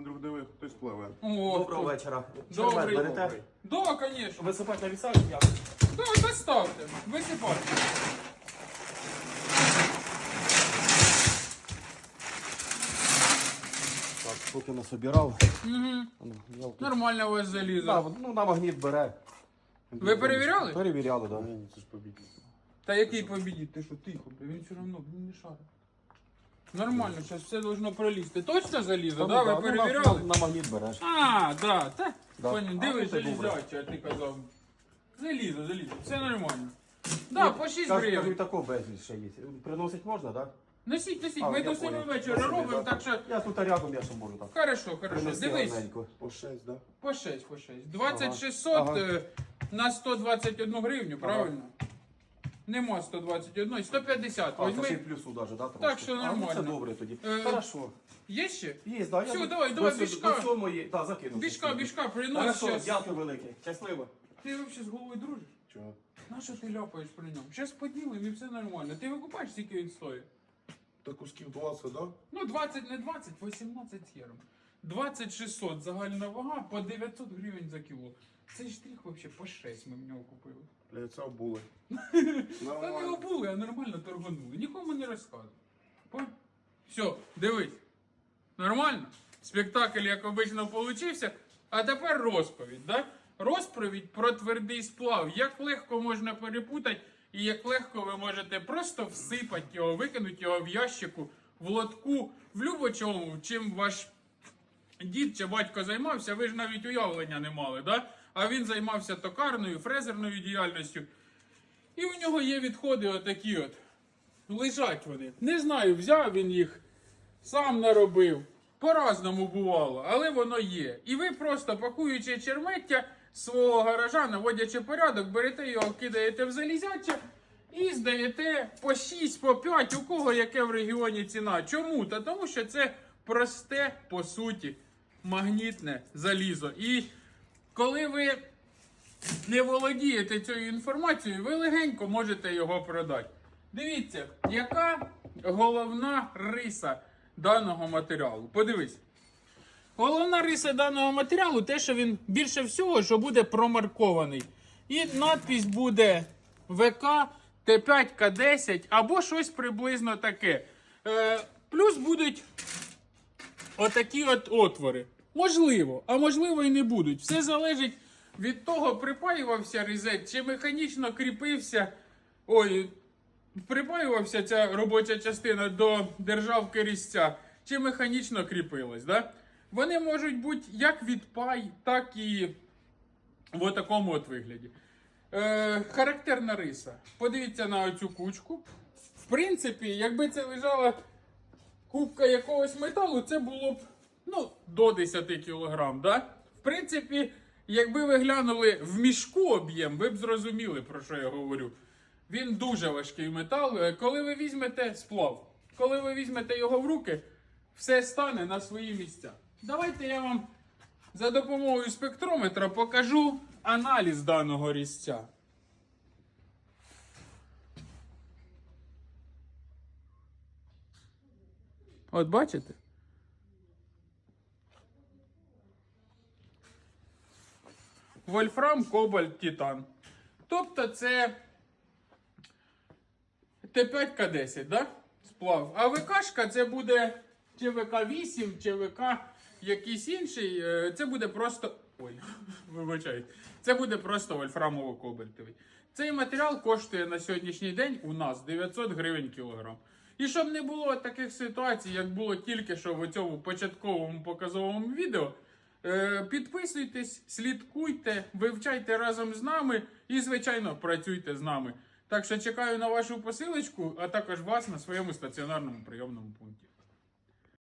Андрюх, диви, хтось пливе. О, Доброго хто- вечора. Добрий. Червет берете? Добрий. Да, конечно. Висипати на вісак я. Да, доставте. Висипайте. Так, поки насобирав. Угу. Ну. Нормально у вас залізо. Да, ну на магніт бере. Ви перевіряли? Перевіряли, так. Да. Ні, це ж побіг. Та який побідіть? Ти що, тихо, бля, він все одно він не шарить. Нормально, зараз все должно пролізти. Точно залізо, да? Ви перевіряли? Ну, на, магніт береш. А, да, та. Да. Понял, А, дивись, ну, залізяче, а ти казав. Залізо, залізо, все нормально. Да, по 6 Кажу, кажу, гривень. такого безліч ще є. Приносить можна, так? Носіть, носіть, А, ми я до 7 понял. вечора Спасибо, робимо, так що. Я тут рядом, я ще можу так. Хорошо, хорошо. Принести Дивись. гарненько. По 6, да? По 6, по 6. 2600 Ага. е, на 121 гривню, правильно? Нема 121, 150. А, це ще й Возьми. плюсу даже, да? трошки? Так що А, ну, нормально. це добре тоді. Е, Хорошо. Є ще? Є, да, Все, я давай, до давай, сьо- бішка. До сьомої, так, закину. Бішка, бішка, принось Хорошо, щас. дякую велике. Щасливо. Ти взагалі з головою дружиш? Чого? На що ти ляпаєш при ньому? Зараз поділимо і все нормально. Ти викупаєш, скільки він стоїть? Та кусків 20, да? Ну, 20, не 20, 18 євро. 2600 загальна вага по 900 гривень за кіло. Цей штрих взагалі по 6 ми в нього купили. Для це були. Та не Нормально. обули, а нормально торганули. Нікому не розказували. Все, дивись. Нормально? Спектакль, як обично, получився. А тепер розповідь. Да? Розповідь про твердий сплав. Як легко можна перепутати, і як легко ви можете просто всипати його, викинути його в ящику, в лотку, в любочому, чим ваш дід чи батько займався, ви ж навіть уявлення не мали, да? А він займався токарною, фрезерною діяльністю. І у нього є відходи отакі от. Лежать вони. Не знаю, взяв він їх, сам наробив. По-разному бувало, але воно є. І ви просто пакуючи чермеття свого гаража, наводячи порядок, берете його, кидаєте в залізяче і здаєте по 6, по 5, у кого яке в регіоні ціна. Чому? Та тому що це просте, по суті, магнітне залізо. І коли ви не володієте цією інформацією, ви легенько можете його продати. Дивіться, яка головна риса даного матеріалу. Подивись. Головна риса даного матеріалу те, що він більше всього, що буде промаркований. І надпись буде ВК Т5К10 або щось приблизно таке. Е, плюс будуть отакі от отвори. Можливо, а можливо і не будуть. Все залежить від того, припаювався різет чи механічно кріпився. Ой, припаювався ця робоча частина до державки різця, чи механічно кріпилась. Да? Вони можуть бути як від пай, так і в такому от вигляді. Е, характерна риса. Подивіться на оцю кучку. В принципі, якби це лежала кубка якогось металу, це було б ну, до 10 кг. Да? В принципі, якби ви глянули в мішку об'єм, ви б зрозуміли, про що я говорю. Він дуже важкий метал. Е, Коли ви візьмете сплав, коли ви візьмете його в руки, все стане на свої місця. Давайте я вам за допомогою спектрометра покажу аналіз даного різця. От бачите? Вольфрам, кобальт, титан. Тобто це Т5К10, да? Сплав. А ВКшка це буде чи ВК8, чи ВК якийсь інший. е, Це буде просто. Ой, вибачайте. Це буде просто вольфрамово-кобальтовий. Цей матеріал коштує на сьогоднішній день у нас 900 гривень кілограм. І щоб не було таких ситуацій, як було тільки що в цьому початковому показовому відео, підписуйтесь, слідкуйте, вивчайте разом з нами і, звичайно, працюйте з нами. Так що чекаю на вашу посилочку, а також вас на своєму стаціонарному прийомному пункті.